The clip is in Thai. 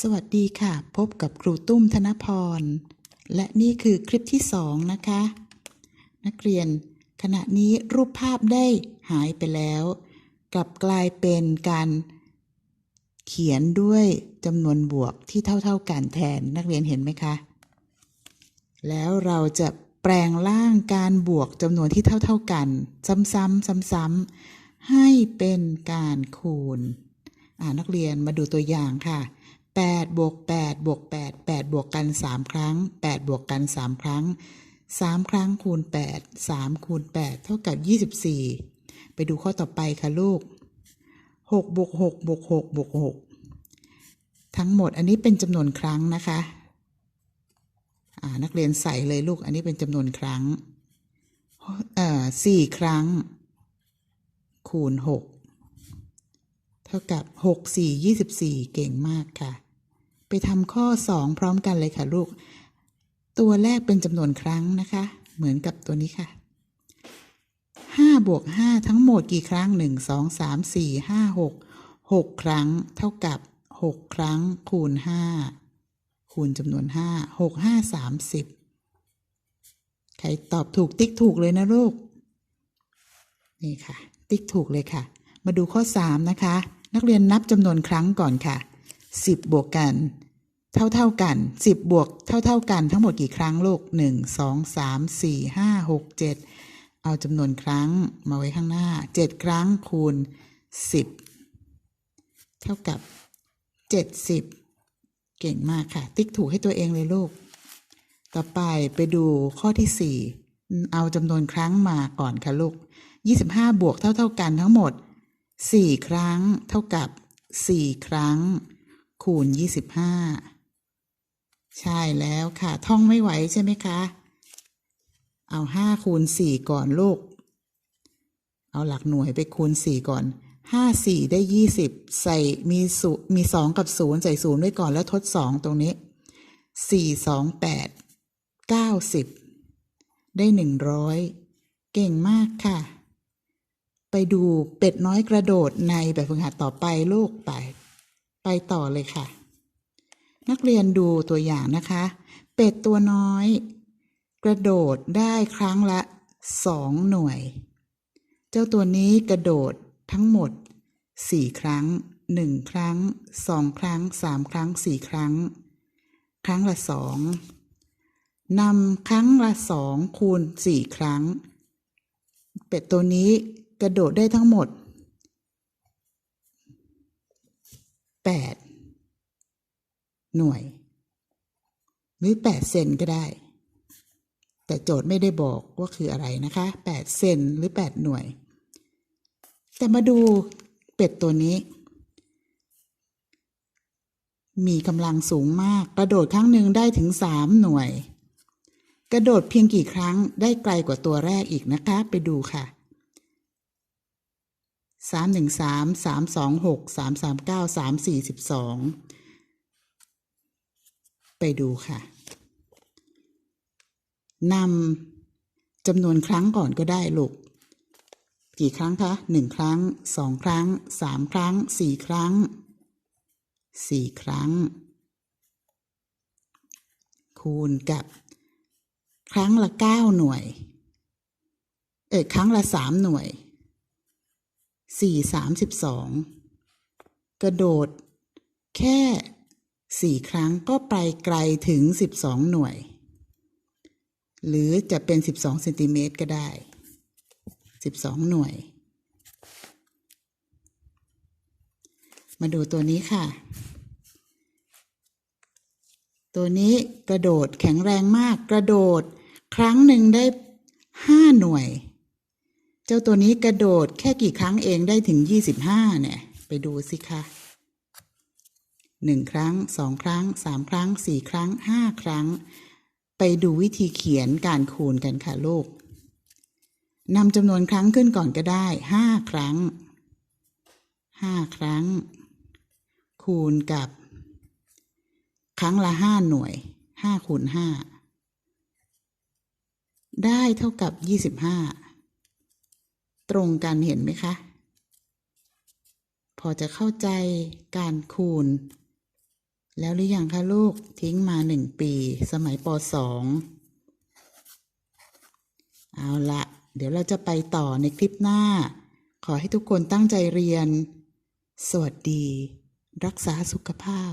สวัสดีค่ะ พบกับครูตุ้มธนพร และนี่คือคลิปที่สองนะคะ นักเรียน ขณะนี้รูปภาพได้หายไปแล้ว กลับกลายเป็นการเขียนด้วยจำนวนบวกที่เท่า ๆกันแทนนักเรียนเห็นไหมคะ แล้วเราจะแปลงร่างการบวกจำนวนที่เท่า ๆกัน ซ้ำๆซ้ำๆให้เป็นการคูณนักเรียนมาดูตัวอย่างค่ะ 8บวก8บวก8 8 บวกกัน 3 ครั้ง 8 บวกกัน 3 ครั้ง 3 ครั้งคูณ 8 3 คูณ 8 เท่ากับ 24 ไปดูข้อต่อไปค่ะลูก6บวก6บวก6บวก6ทั้งหมดอันนี้เป็นจำนวนครั้งนะคะนักเรียนใส่เลยลูกอันนี้เป็นจำนวนครั้งเอ่อ4ครั้ง คูณ 6 เท่ากับ 6 4 24 เก่งมากค่ะ ไปทำข้อ 2 พร้อมกันเลยค่ะลูก ตัวแรกเป็นจำนวนครั้งนะคะ เหมือนกับตัวนี้ค่ะ5บวก5ทั้งหมดกี่ครั้ง 1 2 3 4 5 6 6 ครั้ง เท่ากับ 6 ครั้ง คูณ 5 คูณจำนวน 5 6 5 30 ใครตอบถูกติ๊กถูกเลยนะลูก นี่ค่ะ ติ๊กถูกเลยค่ะ มาดูข้อ 3 นะคะ นักเรียนนับจำนวนครั้งก่อนค่ะ 10 บวกกัน เท่าเท่ากัน 10 บวกเท่าเท่ากันทั้งหมดกี่ครั้งลูก 1 2 3 4 5 6 7 เอาจำนวนครั้งมาไว้ข้างหน้า 7 ครั้งคูณ 10 เท่ากับ 70 เก่งมากค่ะ ติ๊กถูกให้ตัวเองเลยลูก ต่อไปไปดูข้อที่ 4 เอาจำนวนครั้งมาก่อนค่ะลูก 25 บวกเท่าเท่ากันทั้งหมด 4 ครั้งเท่ากับ 4 ครั้ง คูณ 25 ใช่แล้วค่ะ ท่องไม่ไหวใช่ไหมคะ เอา5คูณ4ก่อนลูก เอาหลักหน่วยไปคูณ4ก่อน5 4ได้20ใส่มีศูมี2กับ0ใส่0ไว้ก่อนแล้วทด2ตรงนี้4 2 8 90ได้100เก่งมากค่ะ ไปดูเป็ดน้อยกระโดดในแบบฝึกหัดต่อไปลูกไป ไปต่อเลยค่ะ นักเรียนดูตัวอย่างนะคะ เป็ดตัวน้อย กระโดดได้ครั้งละสองหน่วย เจ้าตัวนี้กระโดดทั้งหมดสี่ครั้งหนึ่งครั้งสองครั้งสามครั้งสี่ครั้ง ครั้งละสองนำครั้งละสองคูณสี่ครั้ง เป็ดตัวนี้กระโดดได้ทั้งหมด8 หน่วย หรือ 8 เซนก็ได้ แต่โจทย์ไม่ได้บอกว่าคืออะไรนะคะ 8 เซนหรือ 8 หน่วย แต่มาดูเป็ดตัวนี้ มีกำลังสูงมาก กระโดดครั้งหนึ่งได้ถึง 3 หน่วย กระโดดเพียงกี่ครั้งได้ไกลกว่าตัวแรกอีกนะคะ ไปดูค่ะ3 1 3 3 2 6 3 3 9 3 4 12 ไปดูค่ะนำจำนวนครั้งก่อนก็ได้ลูก กี่ครั้งคะหนึ่งครั้งสองครั้งสามครั้งสี่ครั้งสี่ครั้ง คูณกับครั้งละเก้าหน่วย เออครั้งละสามหน่วยสี่สามสิบสองกระโดดแค่ สี่ครั้งก็ไปไกลถึงสิบสองหน่วย หรือจะเป็นสิบสองเซนติเมตรก็ได้สิบสองหน่วย มาดูตัวนี้ค่ะ ตัวนี้กระโดดแข็งแรงมากกระโดดครั้งหนึ่งได้ห้าหน่วย เจ้าตัวนี้กระโดดแค่กี่ครั้งเองได้ถึงยี่สิบห้าเนี่ย ไปดูสิคะ หนึ่งครั้งสองครั้งสามครั้งสี่ครั้งห้าครั้ง ไปดูวิธีเขียนการคูณกันค่ะลูกนำจำนวนครั้งขึ้นก่อนก็ได้ห้าครั้งห้าครั้ง คูณกับ ครั้งละห้าหน่วยห้าคูณห้าได้เท่ากับยี่สิบห้าตรงกันเห็นไหมคะ พอจะเข้าใจการคูณ แล้วหรือยังคะลูกทิ้งมาหนึ่งปี สมัยปสองเอาละ เดี๋ยวเราจะไปต่อในคลิปหน้า ขอให้ทุกคนตั้งใจเรียน สวัสดี รักษาสุขภาพ